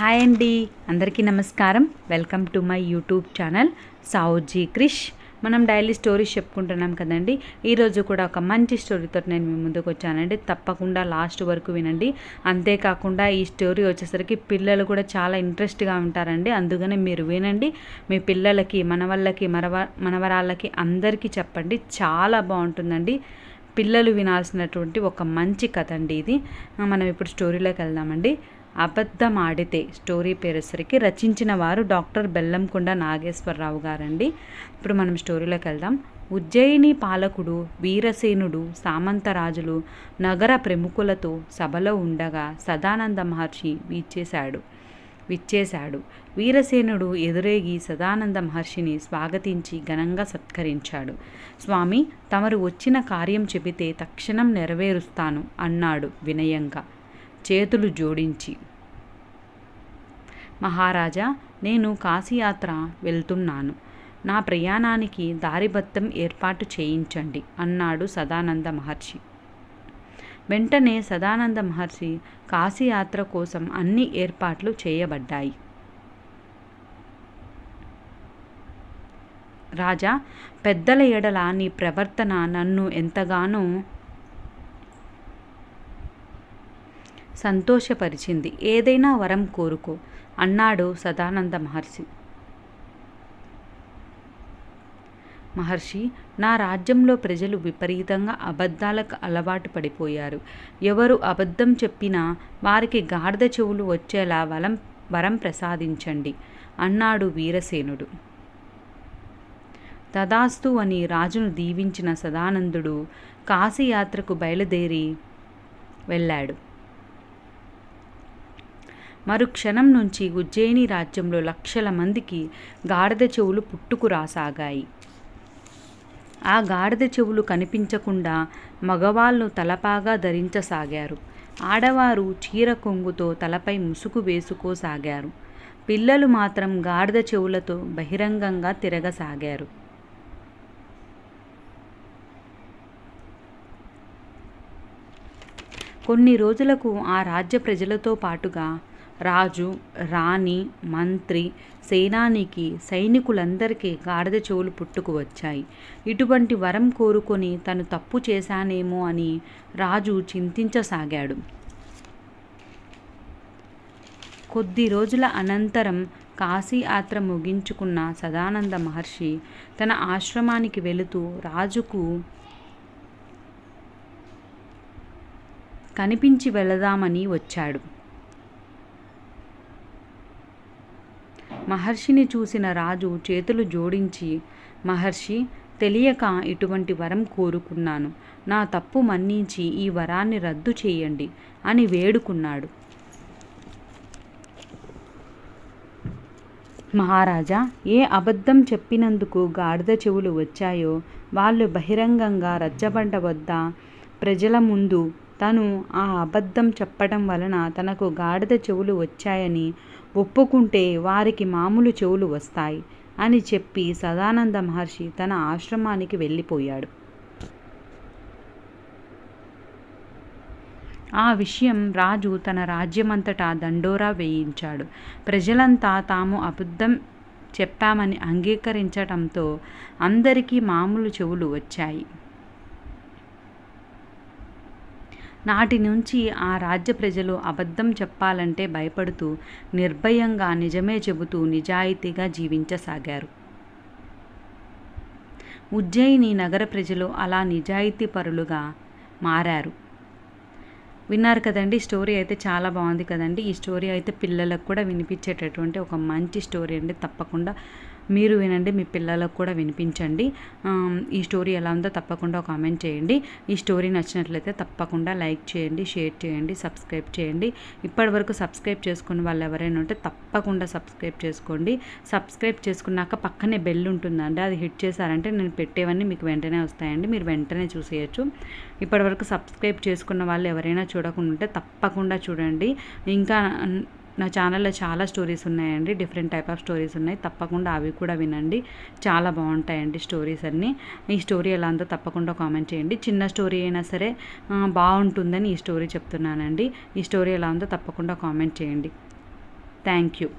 Hi అండి. అందరికీ నమస్కారం. Welcome to my YouTube channel Saoji Krish. మనం డైలీ స్టోరీస్ చెప్పుకుంటున్నాం కదండి. ఈరోజు కూడా ఒక మంచి స్టోరీతో నేను మీ ముందుకు వచ్చానండి. తప్పకుండా లాస్ట్ వరకు వినండి. అంతేకాకుండా ఈ స్టోరీ వచ్చేసరికి పిల్లలు కూడా చాలా ఇంట్రెస్ట్గా ఉంటారండి. అందుకనే మీరు వినండి. మీ పిల్లలకి మనవళ్ళకి మనవ మనవరాళ్ళకి అందరికీ చెప్పండి. చాలా బాగుంటుందండి. పిల్లలు వినాల్సినటువంటి ఒక మంచి కథ అండి ఇది. మనం ఇప్పుడు స్టోరీలోకి వెళ్దామండి. అబద్ధమాడితే స్టోరీ పేరేసరికి రచించిన వారు డాక్టర్ బెల్లంకొండ నాగేశ్వరరావు గారండి. ఇప్పుడు మనం స్టోరీలోకి వెళ్దాం. ఉజ్జయిని పాలకుడు వీరసేనుడు సామంతరాజులు నగర ప్రముఖులతో సభలో ఉండగా సదానంద మహర్షి వీచేశాడు విచ్చేశాడు. వీరసేనుడు ఎదురేగి సదానంద మహర్షిని స్వాగతించి ఘనంగా సత్కరించాడు. స్వామి తమరు వచ్చిన కార్యం చెబితే తక్షణం నెరవేరుస్తాను అన్నాడు వినయంగా. చేతులు జోడించి మహారాజా నేను కాశీయాత్ర వెళ్తున్నాను. నా ప్రయాణానికి దారిబత్తం ఏర్పాటు చేయించండి అన్నాడు సదానంద మహర్షి. వెంటనే సదానంద మహర్షి కాశీయాత్ర కోసం అన్ని ఏర్పాట్లు చేయబడ్డాయి. రాజా పెద్దల ఎడల నీ ప్రవర్తన నన్ను ఎంతగానో సంతోషపరిచింది. ఏదైనా వరం కోరుకో అన్నాడు సదానంద మహర్షి. మహర్షి నా రాజ్యంలో ప్రజలు విపరీతంగా అబద్ధాలకు అలవాటు పడిపోయారు. ఎవరు అబద్ధం చెప్పినా వారికి గాడిద చెవులు వచ్చేలా వలం వరం ప్రసాదించండి అన్నాడు వీరసేనుడు. తదాస్తు అని రాజును దీవించిన సదానందుడు కాశీయాత్రకు బయలుదేరి వెళ్ళాడు. మరుక్షణం నుంచి ఉజ్జయిని రాజ్యంలో లక్షల మందికి గాడిద చెవులు పుట్టుకు రాసాగాయి. ఆ గాడిద చెవులు కనిపించకుండా మగవాళ్ళు తలపాగా ధరించసాగారు. ఆడవారు చీర కొంగుతో తలపై ముసుగు వేసుకోసాగారు. పిల్లలు మాత్రం గాడిద చెవులతో బహిరంగంగా తిరగసాగారు. కొన్ని రోజులకు ఆ రాజ్య ప్రజలతో పాటుగా రాజు రాణి మంత్రి సేనానికి సైనికులందరికీ గాడిద చెవులు పుట్టుకు వచ్చాయి. ఇటువంటి వరం కోరుకొని తను తప్పు చేశానేమో అని రాజు చింతించసాగాడు. కొద్ది రోజుల అనంతరం కాశీయాత్ర ముగించుకున్న సదానంద మహర్షి తన ఆశ్రమానికి వెళుతూ రాజుకు కనిపించి వెళదామని వచ్చాడు. మహర్షిని చూసిన రాజు చేతులు జోడించి మహర్షి తెలియక ఇటువంటి వరం కోరుకున్నాను. నా తప్పు మన్నించి ఈ వరాన్ని రద్దు చేయండి అని వేడుకున్నాడు. మహారాజా ఏ అబద్ధం చెప్పినందుకు గాడిద చెవులు వచ్చాయో వాళ్ళు బహిరంగంగా రచ్చబండ వద్ద ప్రజల ముందు తను ఆ అబద్ధం చెప్పడం వలన తనకు గాడిద చెవులు వచ్చాయని ఒప్పుకుంటే వారికి మామూలు చెవులు వస్తాయి అని చెప్పి సదానంద మహర్షి తన ఆశ్రమానికి వెళ్ళిపోయాడు. ఆ విషయం రాజు తన రాజ్యమంతటా దండోరా వేయించాడు. ప్రజలంతా తాము అబద్ధం చెప్పామని అంగీకరించటంతో అందరికీ మామూలు చెవులు వచ్చాయి. నాటి నుంచి ఆ రాజ్య ప్రజలు అబద్ధం చెప్పాలంటే భయపడుతూ నిర్భయంగా నిజమే చెబుతూ నిజాయితీగా జీవించసాగారు. ఉజ్జయిని నగర ప్రజలు అలా నిజాయితీ పరులుగా మారారు. విన్నారు కదండి స్టోరీ అయితే చాలా బాగుంది కదండి. ఈ స్టోరీ అయితే పిల్లలకు కూడా వినిపించేటటువంటి ఒక మంచి స్టోరీ అండి. తప్పకుండా మీరు వినండి మీ పిల్లలకు కూడా వినిపించండి. ఈ స్టోరీ ఎలా ఉందో తప్పకుండా కామెంట్ చేయండి. ఈ స్టోరీ నచ్చినట్లయితే తప్పకుండా లైక్ చేయండి షేర్ చేయండి సబ్స్క్రైబ్ చేయండి. ఇప్పటి వరకు సబ్స్క్రైబ్ చేసుకున్న వాళ్ళు ఎవరైనా ఉంటే తప్పకుండా సబ్స్క్రైబ్ చేసుకోండి. సబ్స్క్రైబ్ చేసుకున్నాక పక్కనే బెల్ ఉంటుందండి అది హిట్ చేశారంటే నేను పెట్టేవన్నీ మీకు వెంటనే వస్తాయండి మీరు వెంటనే చూసేయచ్చు. ఇప్పటివరకు సబ్స్క్రైబ్ చేసుకున్న వాళ్ళు ఎవరైనా చూడకుండా ఉంటే తప్పకుండా చూడండి. ఇంకా నా ఛానల్లో చాలా స్టోరీస్ ఉన్నాయండి. డిఫరెంట్ టైప్ ఆఫ్ స్టోరీస్ ఉన్నాయి. తప్పకుండా అవి కూడా వినండి. చాలా బాగుంటాయండి స్టోరీస్ అన్నీ. ఈ స్టోరీ ఎలా అంతా తప్పకుండా కామెంట్ చేయండి. చిన్న స్టోరీ అయినా సరే బాగుంటుందని ఈ స్టోరీ చెప్తున్నానండి. ఈ స్టోరీ ఎలా ఉందో తప్పకుండా కామెంట్ చేయండి. Thank you.